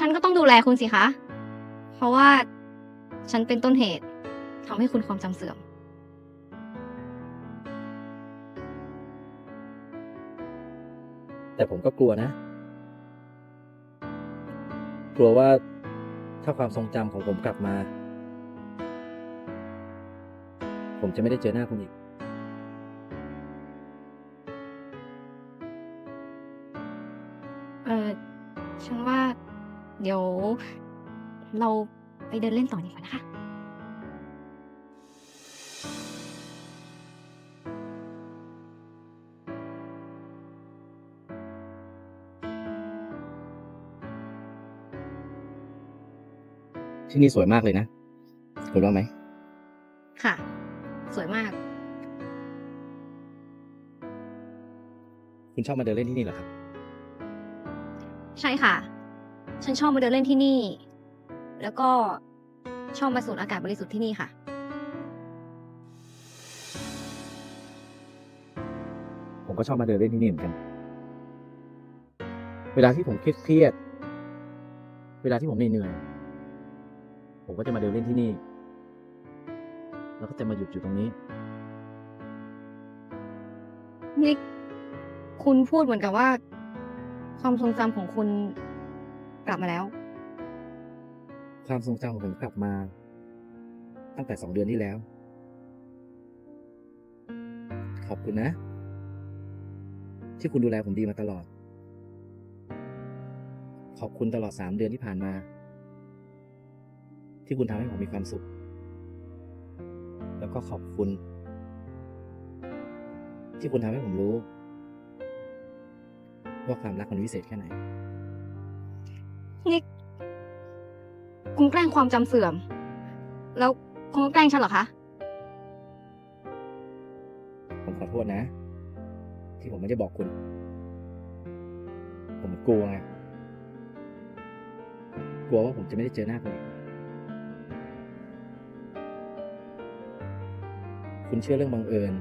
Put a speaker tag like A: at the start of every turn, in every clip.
A: ฉันก็ต้องดูแลคุณสิคะ เพราะว่าฉันเป็นต้นเหตุทำให้คุณความจำเสื่อม
B: แต่ผมก็กลัวนะ กลัวว่าถ้าความทรงจำของผมกลับมา ผมจะไม่ได้เจอหน้าคุณอีก
A: เออฉันว่า เดี๋ยวเราไปเดินเล่นต่อดีกว่านะคะ
B: ที่นี่สวยมากเลยนะคุณว่าไหม
A: ค่ะ สวยมาก
B: คุณชอบมาเดินเล่นที่นี่เหรอครับ
A: ใช่ค่ะ ฉันชอบมาเดินเล่นที่นี่ แล้วก็ชอบมาสูดอากาศบริสุทธิ์ที่นี่ค่ะ
B: ผมก็ชอบมาเดินเล่นที่นี่เหมือนกัน เวลาที่ผมเครียดๆเวลาที่ผมเหนื่อยๆผมก็จะมาเดินเล่นที่นี่ แล้วก็จะมาหยุดอยู่ตรงนี้
A: นี่คุณพูดเหมือนกับว่า ความทรงจำของคุณ กลับมาแล้ว
B: ความทรงจำของผมกลับมา ตั้งแต่สองเดือนที่แล้ว ขอบคุณนะ ที่คุณดูแลผมดีมาตลอด ขอบคุณตลอดสามเดือนที่ผ่านมา ที่คุณทำให้ผมมีความสุข แล้วก็ขอบคุณ ที่คุณทำให้ผมรู้ ว่าความรักมันวิเศษแค่ไหน
A: นี่คุณแกล้งความจำเสื่อม แล้วคุณก็แกล้งฉันเหรอคะ
B: ผมขอโทษนะ ที่ผมไม่ได้บอกคุณ ผมกลัวไงกลัวว่าผมจะไม่ได้เจอหน้าคุณอีกคุณเชื่อเรื่องบังเอิญ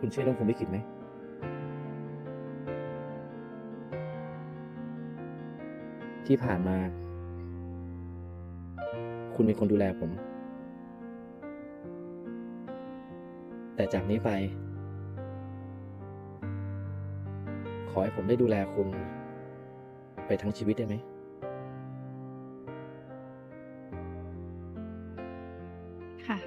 B: คุณเชื่อเรื่องผมลิขิตไหม ที่ผ่านมา คุณเป็นคนดูแลผม แต่จากนี้ไป ขอให้ผมได้ดูแลคุณ ไปทั้งชีวิตได้ไหม ค่ะ